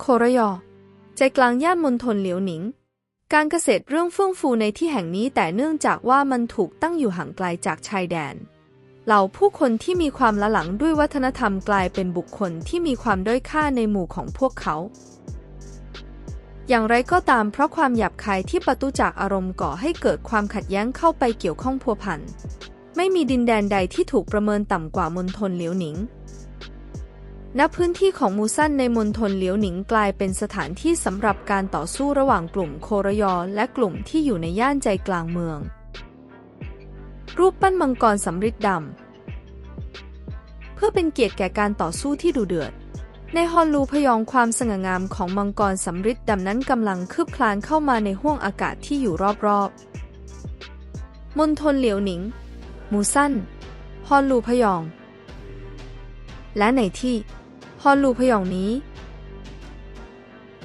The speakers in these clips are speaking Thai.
โคระยอ ใจกลางย่านมณฑลเหลียวหนิง การเกษตรเรื่องเฟื่องฟูในที่แห่งนี้แต่เนื่องจากว่ามันถูกตั้งอยู่ห่างไกลจากชายแดน เหล่าผู้คนที่มีความละหลังด้วยวัฒนธรรมกลายเป็นบุคคลที่มีความด้อยค่าในหมู่ของพวกเขา อย่างไรก็ตามเพราะความหยาบคายที่ประตูจากอารมณ์ก่อให้เกิดความขัดแย้งเข้าไปเกี่ยวข้องพัวพัน ไม่มีดินแดนใดที่ถูกประเมินต่ำกว่ามณฑลเหลียวหนิง ณพื้นที่ของมูซันในมณฑลเหลียวหนิงกลายเป็นสถานที่สำหรับการต่อสู้ระหว่างกลุ่มโครยอและกลุ่มที่อยู่ในย่านใจกลางเมือง รูปปั้นมังกรสำริดดำเพื่อเป็นเกียรติแก่การต่อสู้ที่ดุเดือด ในฮอนลูพยองความสง่างามของมังกรสำริดดำนั้นกำลังคืบคลานเข้ามาในห้วงอากาศที่อยู่รอบๆมณฑลเหลียวหนิง มูซันฮอนลูพยอง และในที่ ฮอนลูพยองนี้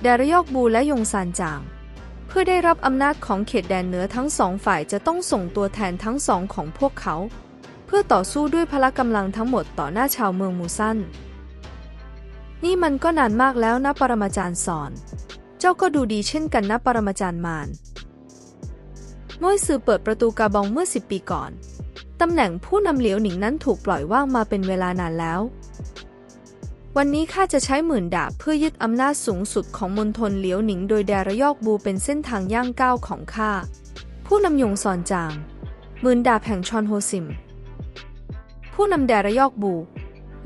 ดรยอกบูและยงซานจาง เพื่อได้รับอำนาจของเขตแดนเหนือทั้งสองฝ่ายจะต้องส่งตัวแทนทั้งสองของพวกเขา เพื่อต่อสู้ด้วยพละกำลังทั้งหมดต่อหน้าชาวเมืองมูซันนี่มันก็นานมากแล้วนะปรมาจารย์สอน เจ้าก็ดูดีเช่นกันนะปรมาจารย์มารม้วยซือเปิดประตูกาบองเมื่อสิบปีก่อน ตำแหน่งผู้นำเหลียวหนิงนั้นถูกปล่อยว่างมาเป็นเวลานานแล้ว วันนี้ข้าจะใช้หมื่นดาบเพื่อยึดอำนาจสูงสุดของมณฑลเหลียวหนิง โดยแดระยอกบูเป็นเส้นทางย่างก้าวของข้า ผู้นำยงซอนจาง หมื่นดาบแห่งชอนโฮซิม ผู้นำแดระยอกบู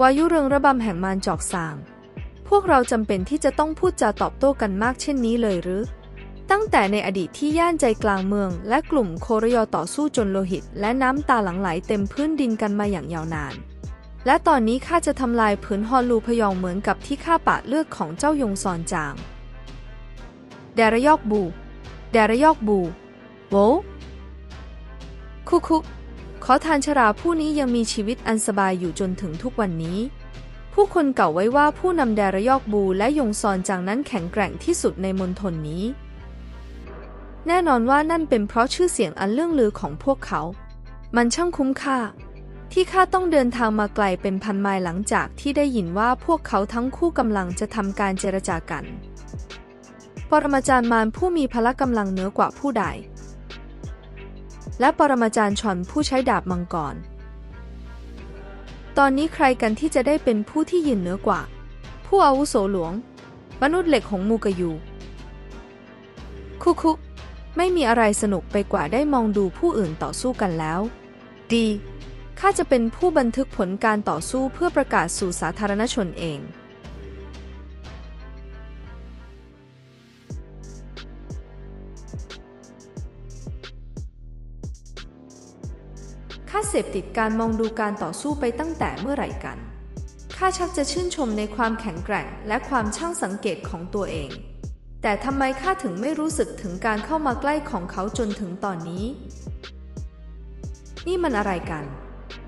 วายุเริงระบำแห่งมารจอกสาง พวกเราจำเป็นที่จะต้องพูดจาตอบโต้กันมากเช่นนี้เลยหรือ ตั้งแต่ในอดีตที่ย่านใจกลางเมือง และกลุ่มโครยอต่อสู้จนโลหิต และน้ำตาหลั่งไหลเต็มพื้นดินกันมาอย่างยาวนาน และตอนนี้ข้าจะทำลายผืนฮอลูพยองเหมือนกับที่ข้าปาเลือดของเจ้ายงซอนจาง แดระยอกบู แดระยอกบู โวคุคุขอทานชราผู้นี้ยังมีชีวิตอันสบายอยู่จนถึงทุกวันนี้ ผู้คนเก่าไว้ว่าผู้นำแดระยอกบูและยงซอนจางนั้นแข็งแกร่งที่สุดในมณฑลนี้ แน่นอนว่านั่นเป็นเพราะชื่อเสียงอันเลื่องลือของพวกเขา มันช่างคุ้มค่า ที่ข้าต้องเดินทางมาไกลเป็นพันไมล์หลังจากที่ได้ยินว่าพวกเขาทั้งคู่กำลังจะทำการเจรจากัน ปรมาจารย์มารผู้มีพละกำลังเหนือกว่าผู้ใด และปรมาจารย์ชอนผู้ใช้ดาบมังกร ตอนนี้ใครกันที่จะได้เป็นผู้ที่ยืนเหนือกว่า ผู้อาวุโสหลวง มนุษย์เหล็กของมูกยูคุคุไม่มีอะไรสนุกไปกว่าได้มองดูผู้อื่นต่อสู้กันแล้ว ดี ข้าจะเป็นผู้บันทึกผลการต่อสู้เพื่อประกาศสู่สาธารณชนเอง ข้าเสพติดการมองดูการต่อสู้ไปตั้งแต่เมื่อไหร่กัน ข้าชักจะชื่นชมในความแข็งแกร่งและความช่างสังเกตของตัวเอง แต่ทำไมข้าถึงไม่รู้สึกถึงการเข้ามาใกล้ของเขาจนถึงตอนนี้นี่มันอะไรกัน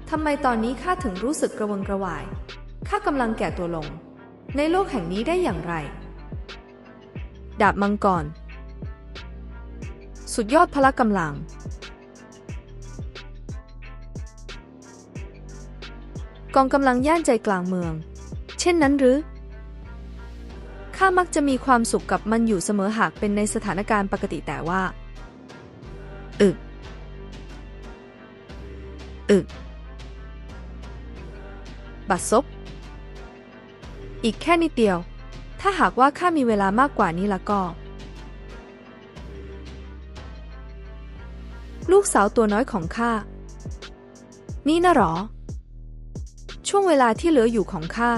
ทำไมตอนนี้ข้าถึงรู้สึกกระวนกระวาย ข้ากำลังแก่ตัวลง ในโลกแห่งนี้ได้อย่างไร ดาบมังกร สุดยอดพละกำลัง กองกำลังย่านใจกลางเมือง เช่นนั้นหรือ ข้ามักจะมีความสุขกับมันอยู่เสมอหากเป็นในสถานการณ์ปกติแต่ว่า อึก อึก บัดซบ อีกแค่นิดเดียว ถ้าหากว่าข้ามีเวลามากกว่านี้ละก็ ลูกสาวตัวน้อยของข้า นี่นะหรอ ช่วงเวลาที่เหลืออยู่ของข้า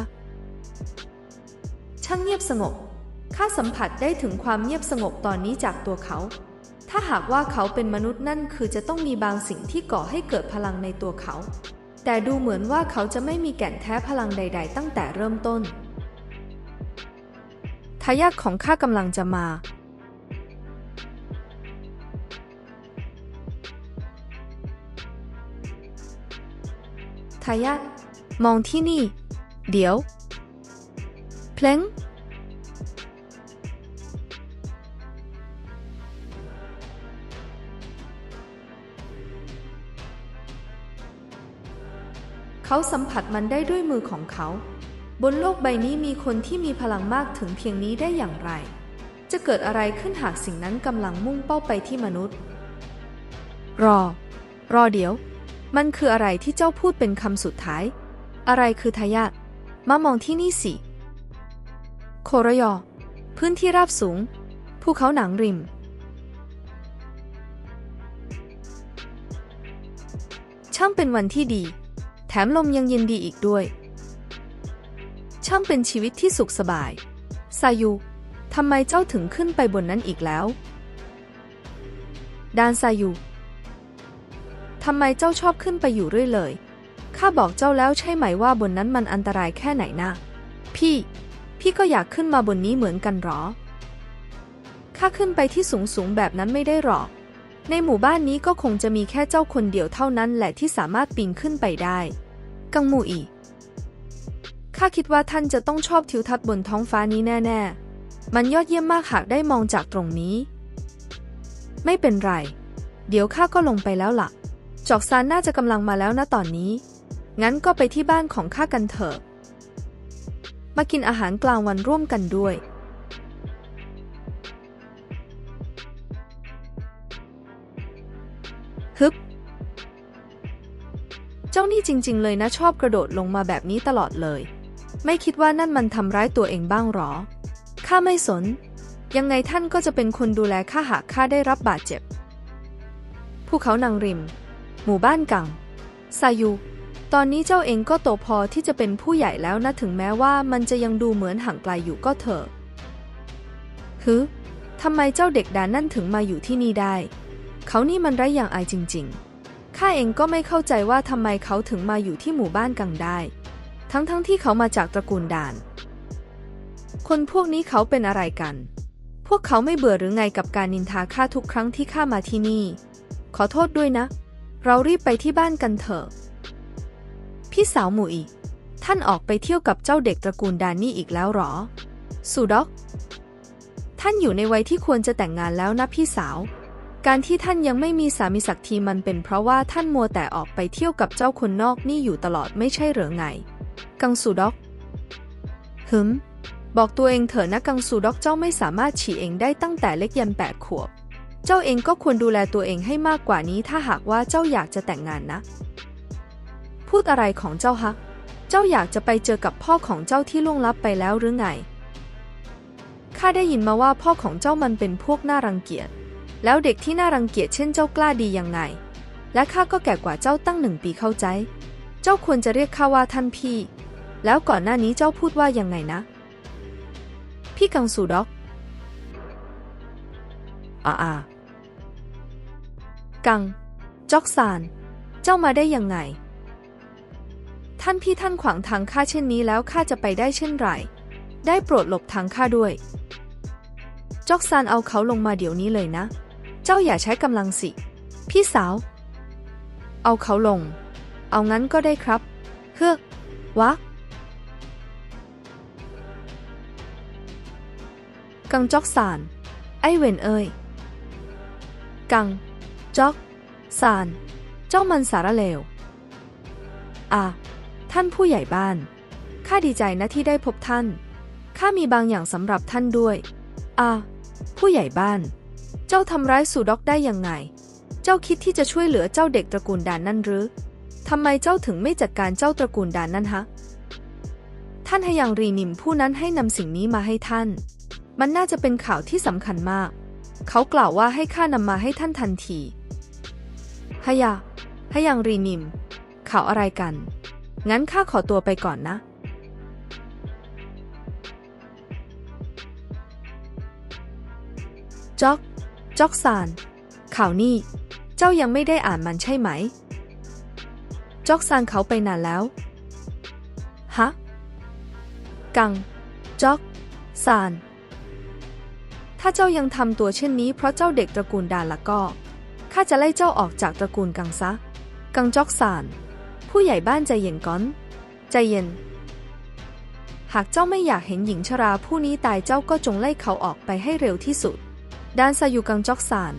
ช่างเงียบสงบ ข้าสัมผัสได้ถึงความเงียบสงบตอนนี้จากตัวเขาถ้าหากว่าเขาเป็นมนุษย์นั่นคือจะต้องมีบางสิ่งที่ก่อให้เกิดพลังในตัวเขา แต่ดูเหมือนว่าเขาจะไม่มีแก่นแท้พลังใด ๆ ตั้งแต่เริ่มต้น ทายาทของข้ากำลังจะมา ทายาทมองที่นี่ เดี๋ยว เพลง เขาสัมผัสมันได้ด้วยมือของเขา บนโลกใบนี้มีคนที่มีพลังมากถึงเพียงนี้ได้อย่างไร จะเกิดอะไรขึ้นหากสิ่งนั้นกำลังมุ่งเป้าไปที่มนุษย์ รอ รอเดี๋ยว มันคืออะไรที่เจ้าพูดเป็นคำสุดท้าย อะไรคือทายาทมามองที่นี่สิ โครยอ พื้นที่ราบสูง ภูเขาหนังริมช่างเป็นวันที่ดี แถมลมยังเย็นดีอีกด้วย ช่างเป็นชีวิตที่สุขสบาย ซายูทำไมเจ้าถึงขึ้นไปบนนั้นอีกแล้ว ดานซายูทำไมเจ้าชอบขึ้นไปอยู่เรื่อยเลย ข้าบอกเจ้าแล้วใช่ไหมว่าบนนั้นมันอันตรายแค่ไหนนะ พี่ พี่ก็อยากขึ้นมาบนนี้เหมือนกันหรอ ข้าขึ้นไปที่สูงสูงๆแบบนั้นไม่ได้หรอก ในหมู่บ้านนี้ก็คงจะมีแค่เจ้าคนเดียวเท่านั้นแหละที่สามารถปีนขึ้นไปได้ กังมูอีข้าคิดว่าท่านจะต้องชอบทิวทัศน์บนท้องฟ้านี้แน่ ๆ มันยอดเยี่ยมมากหากได้มองจากตรงนี้ ไม่เป็นไร เดี๋ยวข้าก็ลงไปแล้วล่ะ จอกซานน่าจะกำลังมาแล้วนะตอนนี้ งั้นก็ไปที่บ้านของข้ากันเถอะ มากินอาหารกลางวันร่วมกันด้วย ฮึบ เจ้านี่จริง ๆ เลยนะชอบกระโดดลงมาแบบนี้ตลอดเลย ไม่คิดว่านั่นมันทำร้ายตัวเองบ้างหรอ ข้าไม่สน ยังไงท่านก็จะเป็นคนดูแลข้าหากข้าได้รับบาดเจ็บ ภูเขานางริม หมู่บ้านกังซายูตอนนี้เจ้าเองก็โตพอที่จะเป็นผู้ใหญ่แล้วนะถึงแม้ว่ามันจะยังดูเหมือนห่างไกลอยู่ก็เถอะฮึทำไมเจ้าเด็กดานนั่นถึงมาอยู่ที่นี่ได้ เขานี่มันไร้อย่างอายจริงๆ ข้าเองก็ไม่เข้าใจว่าทำไมเขาถึงมาอยู่ที่หมู่บ้านกังได้ ทั้งๆทที่เขามาจากตระกูลดาน คนพวกนี้เขาเป็นอะไรกัน พวกเขาไม่เบื่อหรือไงกับการนินทาข้าทุกครั้งที่ข้ามาที่นี่ ขอโทษด้วยนะ เรารีบไปที่บ้านกันเถอะ พี่สาวหมูอีท่านออกไปเที่ยวกับเจ้าเด็กตระกูลดานนี่อีกแล้วหรอสูด็อก ท่านอยู่ในวัยที่ควรจะแต่งงานแล้วนะพี่สาว การที่ท่านยังไม่มีสามีสักทีมันเป็นเพราะว่าท่านมัวแต่ออกไปเที่ยวกับเจ้าคนนอกนี่อยู่ตลอดไม่ใช่เหรือไง กังสูด็อกฮึมบอกตัวเองเถอะนะกังสูด็อกเจ้าไม่สามารถฉี่เองได้ตั้งแต่เล็กยันแปดขวบ เจ้าเองก็ควรดูแลตัวเองให้มากกว่านี้ถ้าหากว่าเจ้าอยากจะแต่งงานนะ พูดอะไรของเจ้าฮะ เจ้าอยากจะไปเจอกับพ่อของเจ้าที่ล่วงลับไปแล้วหรือไง ข้าได้ยินมาว่าพ่อของเจ้ามันเป็นพวกน่ารังเกียจ แล้วเด็กที่น่ารังเกียจเช่นเจ้ากล้าดียังไงและข้าก็แก่กว่าเจ้าตั้งหนึ่งปีเข้าใจ เจ้าควรจะเรียกข้าว่าท่านพี่ แล้วก่อนหน้านี้เจ้าพูดว่ายังไงนะ พี่กังสูด็อกอ่าอ่ากัง จอกซาน เจ้ามาได้ยังไง ท่านพี่ท่านขวางทางข้าเช่นนี้แล้วข้าจะไปได้เช่นไร ได้โปรดหลบทางข้าด้วย จอกซานเอาเขาลงมาเดี๋ยวนี้เลยนะ จ้าอย่าใช้กำลังสิ พี่สาว เอาเขาลง เอางั้นก็ได้ครับ เฮือกวักกังจอกซานไอเวนเอ้ย กัง จอกซานเจ้ามันสารเลว อะ ท่านผู้ใหญ่บ้าน ข้าดีใจนะที่ได้พบท่าน ข้ามีบางอย่างสำหรับท่านด้วย อะ ผู้ใหญ่บ้าน เจ้าทำร้ายสูด็อกได้ยังไง เจ้าคิดที่จะช่วยเหลือเจ้าเด็กตระกูลดานนั่นหรือทำไมเจ้าถึงไม่จัดการเจ้าตระกูลดานนั่นฮะ ท่านฮยังรีนิมผู้นั้นให้นำสิ่งนี้มาให้ท่าน มันน่าจะเป็นข่าวที่สำคัญมาก เขากล่าวว่าให้ข้านำมาให้ท่านทันทีฮยาฮยังรีนิม ข่าวอะไรกัน งั้นข้าขอตัวไปก่อนนะจ๊อก จอกซาน ข่าวนี่ เจ้ายังไม่ได้อ่านมันใช่ไหม จอกซานเขาไปนานแล้ว ฮะ กัง จอกซาน ถ้าเจ้ายังทำตัวเช่นนี้เพราะเจ้าเด็กตระกูลดานละก็ ข้าจะไล่เจ้าออกจากตระกูลกังซะ กังจอกซาน ผู้ใหญ่บ้านใจเย็นก่อน ใจเย็นหากเจ้าไม่อยากเห็นหญิงชราผู้นี้ตายเจ้าก็จงไล่เขาออกไปให้เร็วที่สุด ด้านซายูกังจอกซาน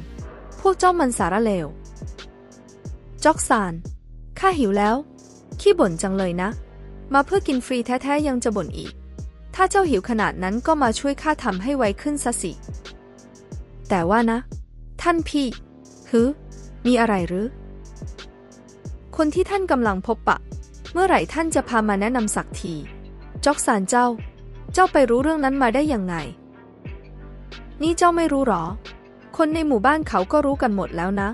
พวกเจ้ามันสาระเลว จอกซาน ข้าหิวแล้ว ขี้บ่นจังเลยนะ มาเพื่อกินฟรีแท้ๆยังจะบ่นอีก ถ้าเจ้าหิวขนาดนั้นก็มาช่วยข้าทำให้ไวขึ้นซะสิ แต่ว่านะ ท่านพี่ฮึมีอะไรหรือ คนที่ท่านกำลังพบปะ เมื่อไหร่ท่านจะพามาแนะนำสักที จอกสารเจ้า เจ้าไปรู้เรื่องนั้นมาได้ยังไง นี่เจ้าไม่รู้หรอ คนในหมู่บ้านเขาก็รู้กันหมดแล้วนะ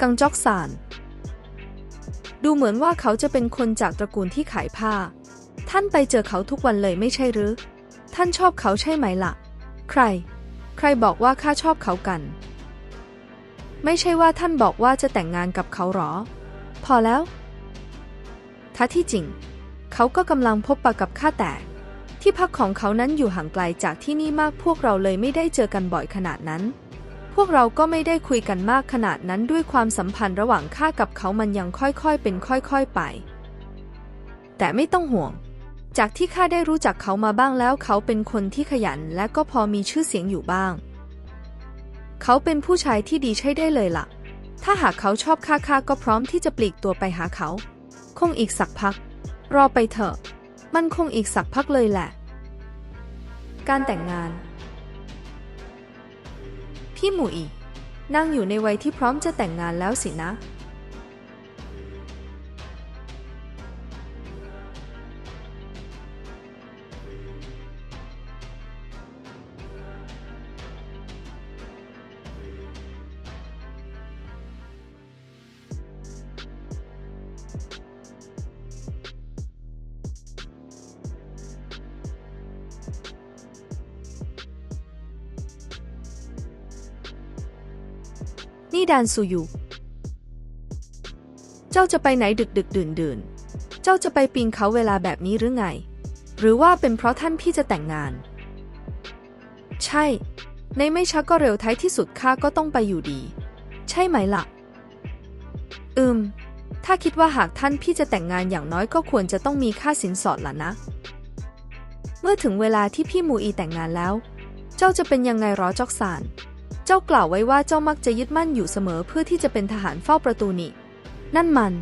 กังจอกสารดูเหมือนว่าเขาจะเป็นคนจากตระกูลที่ขายผ้า ท่านไปเจอเขาทุกวันเลยไม่ใช่หรือ ท่านชอบเขาใช่ไหมล่ะ ใคร ใครบอกว่าข้าชอบเขากัน ไม่ใช่ว่าท่านบอกว่าจะแต่งงานกับเขาหรอ พอแล้วถ้าที่จริง เขาก็กำลังพบปะกับข้าแต่ ที่พักของเขานั้นอยู่ห่างไกลจากที่นี่มากพวกเราเลยไม่ได้เจอกันบ่อยขนาดนั้น พวกเราก็ไม่ได้คุยกันมากขนาดนั้นด้วยความสัมพันธ์ระหว่างข้ากับเขามันยังค่อยๆ เป็นค่อยๆไป แต่ไม่ต้องห่วง จากที่ข้าได้รู้จักเขามาบ้างแล้ว เขาเป็นคนที่ขยันและก็พอมีชื่อเสียงอยู่บ้าง เขาเป็นผู้ชายที่ดีใช้ได้เลยล่ะ ถ้าหากเขาชอบข้าข้าก็พร้อมที่จะปลีกตัวไปหาเขา คงอีกสักพัก รอไปเถอะ มันคงอีกสักพักเลยแหละ การแต่งงาน พี่หมูอีนั่งอยู่ในวัยที่พร้อมจะแต่งงานแล้วสินะ นี่ดานซูยู เจ้าจะไปไหนดึกดึกดื่นดื่น เจ้าจะไปปีนเขาเวลาแบบนี้หรือไง หรือว่าเป็นเพราะท่านพี่จะแต่งงาน ใช่ ในไม่ช้าก็เร็วท้ายที่สุดข้าก็ต้องไปอยู่ดี ใช่ไหมล่ะ อืม ถ้าคิดว่าหากท่านพี่จะแต่งงานอย่างน้อยก็ควรจะต้องมีค่าสินสอดล่ะนะ เมื่อถึงเวลาที่พี่มูอีแต่งงานแล้ว เจ้าจะเป็นยังไงรอจอกสาน เจ้ากล่าวไว้ว่าเจ้ามักจะยึดมั่นอยู่เสมอเพื่อที่จะเป็นทหารเฝ้าประตูนี่ นั่นมัน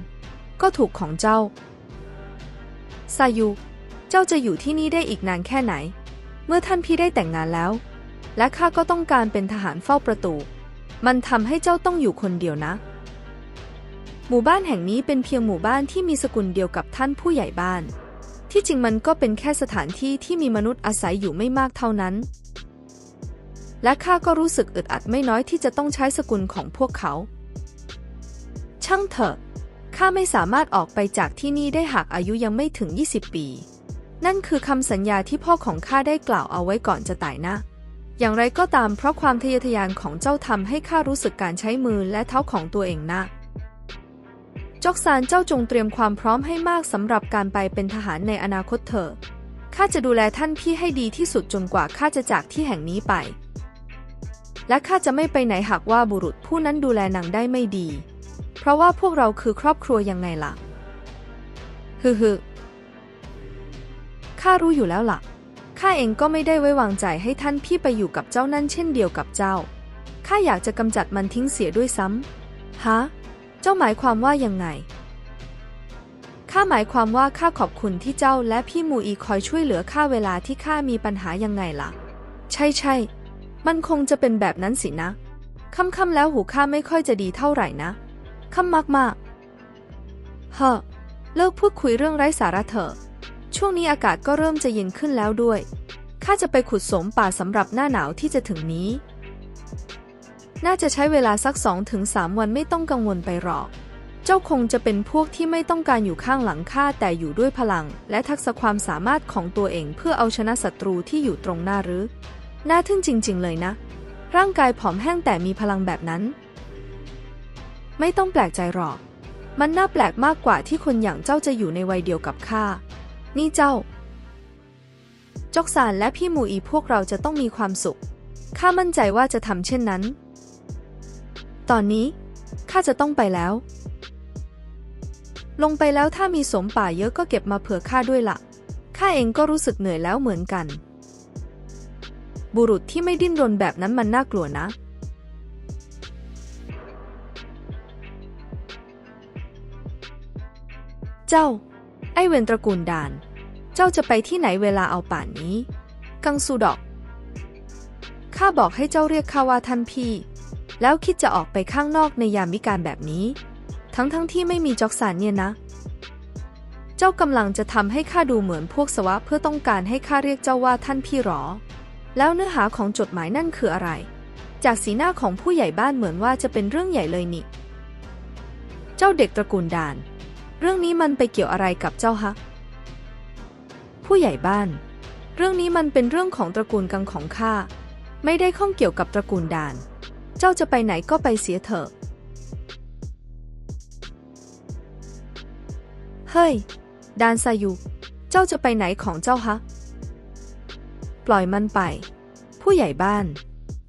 ก็ถูกของเจ้า ซายุเจ้าจะอยู่ที่นี่ได้อีกนานแค่ไหน เมื่อท่านพี่ได้แต่งงานแล้ว และข้าก็ต้องการเป็นทหารเฝ้าประตู มันทำให้เจ้าต้องอยู่คนเดียวนะ หมู่บ้านแห่งนี้เป็นเพียงหมู่บ้านที่มีสกุลเดียวกับท่านผู้ใหญ่บ้าน ที่จริงมันก็เป็นแค่สถานที่ที่มีมนุษย์อาศัยอยู่ไม่มากเท่านั้น และข้าก็รู้สึกอึดอัดไม่น้อยที่จะต้องใช้สกุลของพวกเขา ช่างเถอะ ข้าไม่สามารถออกไปจากที่นี่ได้หากอายุยังไม่ถึง 20 ปี นั่นคือคำสัญญาที่พ่อของข้าได้กล่าวเอาไว้ก่อนจะตายนะ อย่างไรก็ตามเพราะความทะเยอทะยานของเจ้าทำให้ข้ารู้สึกการใช้มือและเท้าของตัวเองนะจอกซานเจ้าจงเตรียมความพร้อมให้มากสำหรับการไปเป็นทหารในอนาคตเถอะ ข้าจะดูแลท่านพี่ให้ดีที่สุดจนกว่าข้าจะจากที่แห่งนี้ไป และข้าจะไม่ไปไหนหากว่าบุรุษผู้นั้นดูแลนางได้ไม่ดี เพราะว่าพวกเราคือครอบครัวยังไงล่ะ ฮึฮึข้ารู้อยู่แล้วล่ะ ข้าเองก็ไม่ได้ไว้วางใจให้ท่านพี่ไปอยู่กับเจ้านั่นเช่นเดียวกับเจ้า ข้าอยากจะกำจัดมันทิ้งเสียด้วยซ้ำฮะ เจ้าหมายความว่ายังไง ข้าหมายความว่าข้าขอบคุณที่เจ้าและพี่มูอีคอยช่วยเหลือข้าเวลาที่ข้ามีปัญหายังไงล่ะ ใช่ใช่ มันคงจะเป็นแบบนั้นสินะ ค่ำๆแล้วหูข้าไม่ค่อยจะดีเท่าไหร่นะ ค่ำมากๆเฮ้อเลิกพูดคุยเรื่องไร้สาระเถอะ ช่วงนี้อากาศก็เริ่มจะเย็นขึ้นแล้วด้วย ข้าจะไปขุดสมป่าสำหรับหน้าหนาวที่จะถึงนี้ น่าจะใช้เวลาสักสองถึงสามวันไม่ต้องกังวลไปหรอก เจ้าคงจะเป็นพวกที่ไม่ต้องการอยู่ข้างหลังข้าแต่อยู่ด้วยพลัง และทักษะความสามารถของตัวเองเพื่อเอาชนะศัตรูที่อยู่ตรงหน้าหรือ น่าทึ่งจริง ๆ เลยนะ ร่างกายผอมแห้งแต่มีพลังแบบนั้น ไม่ต้องแปลกใจหรอก มันน่าแปลกมากกว่าที่คนอย่างเจ้าจะอยู่ในวัยเดียวกับข้า นี่เจ้า จอกซานและพี่มูอีพวกเราจะต้องมีความสุข ข้ามั่นใจว่าจะทำเช่นนั้น ตอนนี้ข้าจะต้องไปแล้ว ลงไปแล้วถ้ามีสมป่าเยอะก็เก็บมาเผื่อข้าด้วยละ่ะข้าเองก็รู้สึกเหนื่อยแล้วเหมือนกัน บุรุษที่ไม่ดิ้นรนแบบนั้นมันน่ากลัวนะ เจ้า ไอเวนตระกูลดาน เจ้าจะไปที่ไหนเวลาเอาป่านนี้ กังซูดอก ข้าบอกให้เจ้าเรียกข้าว่าท่านพี่ แล้วคิดจะออกไปข้างนอกในยามวิการแบบนี้ ทั้งทั้งๆที่ไม่มีจอกสารเนี่ยนะเจ้ากำลังจะทำให้ข้าดูเหมือนพวกสวะเพื่อต้องการให้ข้าเรียกเจ้าว่าท่านพี่หรอ แล้วเนื้อหาของจดหมายนั่นคืออะไร จากสีหน้าของผู้ใหญ่บ้านเหมือนว่าจะเป็นเรื่องใหญ่เลยนี่ เจ้าเด็กตระกูลดาน เรื่องนี้มันไปเกี่ยวอะไรกับเจ้าฮะ ผู้ใหญ่บ้าน เรื่องนี้มันเป็นเรื่องของตระกูลกังของข้า ไม่ได้ข้องเกี่ยวกับตระกูลดาน เจ้าจะไปไหนก็ไปเสียเถอะ เฮ้ย ดานซายุ เจ้าจะไปไหนของเจ้าฮะ ปล่อยมันไป ผู้ใหญ่บ้าน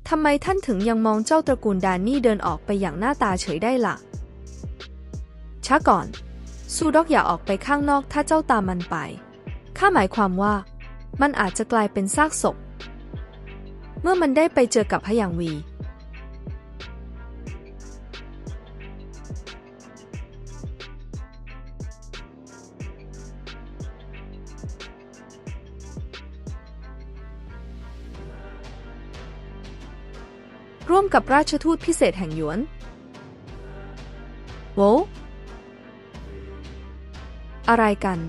ทำไมท่านถึงยังมองเจ้าตระกูลดานนี่เดินออกไปอย่างหน้าตาเฉยได้ล่ะ ช้าก่อน ซูด็อกอย่าออกไปข้างนอกถ้าเจ้าตามมันไป ข้าหมายความว่า มันอาจจะกลายเป็นซากศพ เมื่อมันได้ไปเจอกับพยังวี ร่วมกับราชทูตพิเศษแห่งหยวนโวอะไรกัน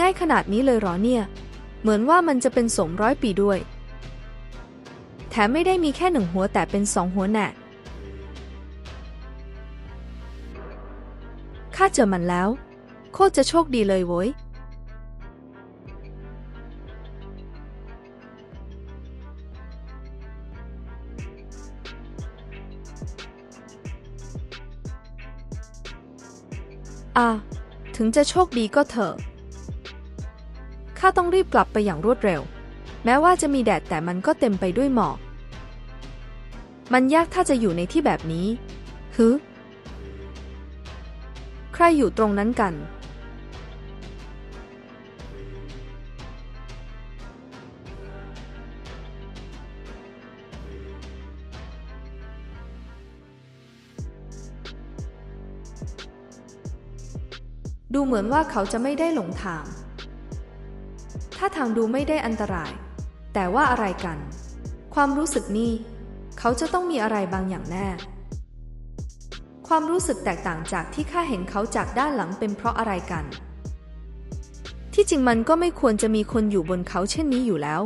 ง่ายขนาดนี้เลยหรอเนี่ย เหมือนว่ามันจะเป็นสมร้อยปีด้วย แถมไม่ได้มีแค่หนึ่งหัวแต่เป็นสองหัวแน่ข้าเจอมันแล้ว โคตรจะโชคดีเลยโว้ย อ่าถึงจะโชคดีก็เถอะข้าต้องรีบกลับไปอย่างรวดเร็ว แม้ว่าจะมีแดดแต่มันก็เต็มไปด้วยหมอก มันยากถ้าจะอยู่ในที่แบบนี้ฮึใครอยู่ตรงนั้นกัน เหมือนว่าเขาจะไม่ได้หลงทาง ถ้าทางดูไม่ได้อันตราย แต่ว่าอะไรกัน ความรู้สึกนี่เขาจะต้องมีอะไรบางอย่างแน่ ความรู้สึกแตกต่างจากที่ข้าเห็นเขาจากด้านหลังเป็นเพราะอะไรกัน ที่จริงมันก็ไม่ควรจะมีคนอยู่บนเขาเช่นนี้อยู่แล้ว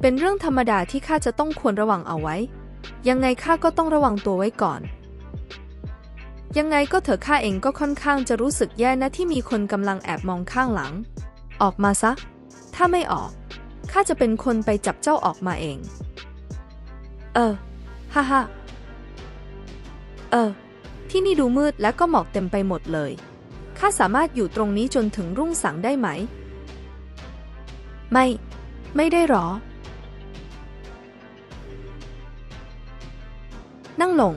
เป็นเรื่องธรรมดาที่ข้าจะต้องควรระวังเอาไว้ ยังไงข้าก็ต้องระวังตัวไว้ก่อน ยังไงก็เถอะข้าเองก็ค่อนข้างจะรู้สึกแย่นะที่มีคนกำลังแอบมองข้างหลัง ออกมาซะ ถ้าไม่ออก ข้าจะเป็นคนไปจับเจ้าออกมาเอง เออ ฮ่าฮ่าเออ ที่นี่ดูมืดและก็หมอกเต็มไปหมดเลย ข้าสามารถอยู่ตรงนี้จนถึงรุ่งสางได้ไหม ไม่ ไม่ได้หรอ นั่งลง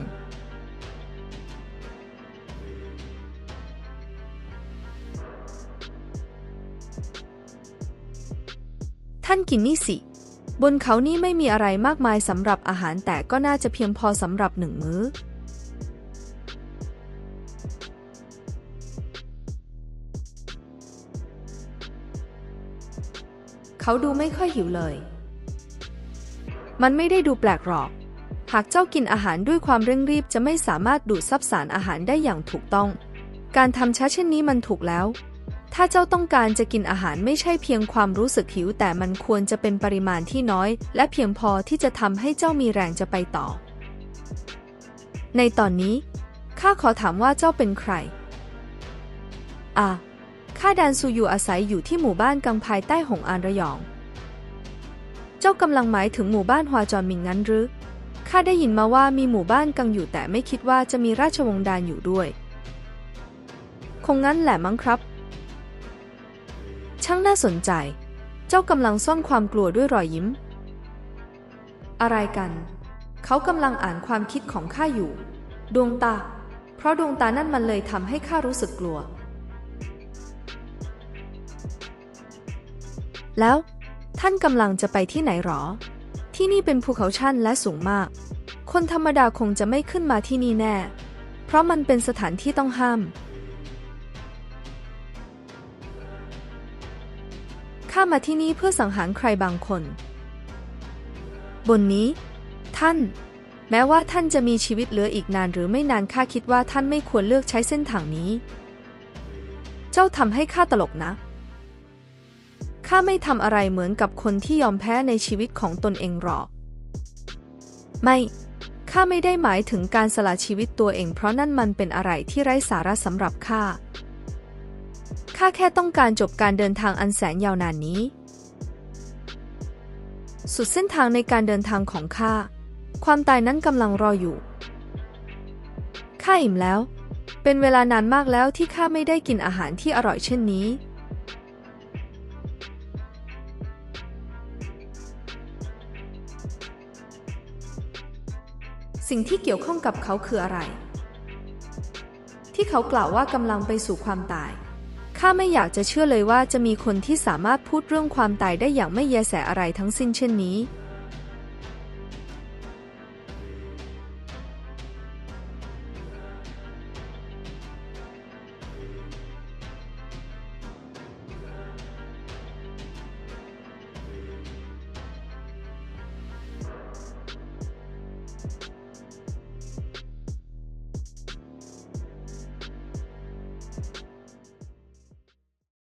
านกินนี่สิ บนเขานี่ไม่มีอะไรมากมายสำหรับอาหารแต่ก็น่าจะเพียงพอสำหรับหนึ่งมื้อ เขาดูไม่ค่อยหิวเลย มันไม่ได้ดูแปลกหรอก หากเจ้ากินอาหารด้วยความเร่งรีบจะไม่สามารถดูดซับสารอาหารได้อย่างถูกต้อง การทำช้าเช่นนี้มันถูกแล้ว ถ้าเจ้าต้องการจะกินอาหารไม่ใช่เพียงความรู้สึกหิว แต่มันควรจะเป็นปริมาณที่น้อย และเพียงพอที่จะทำให้เจ้ามีแรงจะไปต่อ ในตอนนี้ ข้าขอถามว่าเจ้าเป็นใคร อ่าข้าดานซูอยู่อาศัยอยู่ที่หมู่บ้านกังภายใต้หงอานระยอง เจ้ากำลังหมายถึงหมู่บ้านฮวาจอนมิงงั้นหรือ ข้าได้ยินมาว่ามีหมู่บ้านกังอยู่แต่ไม่คิดว่าจะมีราชวงศ์ดานอยู่ด้วย คงงั้นแหละมั้งครับ ช่างน่าสนใจ เจ้ากำลังซ่อนความกลัวด้วยรอยยิ้ม อะไรกัน เขากำลังอ่านความคิดของข้าอยู่ ดวงตา เพราะดวงตานั่นมันเลยทำให้ข้ารู้สึกกลัว แล้วท่านกำลังจะไปที่ไหนหรอ ที่นี่เป็นภูเขาชันและสูงมาก คนธรรมดาคงจะไม่ขึ้นมาที่นี่แน่ เพราะมันเป็นสถานที่ต้องห้าม มาที่นี่เพื่อสังหารใครบางคน บนนี้ ท่าน แม้ว่าท่านจะมีชีวิตเหลืออีกนานหรือไม่นานข้าคิดว่าท่านไม่ควรเลือกใช้เส้นทางนี้ เจ้าทำให้ข้าตลกนะข้าไม่ทำอะไรเหมือนกับคนที่ยอมแพ้ในชีวิตของตนเองหรอก ไม่ ข้าไม่ได้หมายถึงการสละชีวิตตัวเอง เพราะนั่นมันเป็นอะไรที่ไร้สาระสำหรับข้า ข้าแค่ต้องการจบการเดินทางอันแสนยาวนานนี้ สุดเส้นทางในการเดินทางของข้า ความตายนั้นกำลังรออยู่ ข้าอิ่มแล้ว เป็นเวลานานมากแล้วที่ข้าไม่ได้กินอาหารที่อร่อยเช่นนี้ สิ่งที่เกี่ยวข้องกับเขาคืออะไร ที่เขากล่าวว่ากำลังไปสู่ความตาย ข้าไม่อยากจะเชื่อเลยว่าจะมีคนที่สามารถพูดเรื่องความตายได้อย่างไม่แยแสอะไรทั้งสิ้นเช่นนี้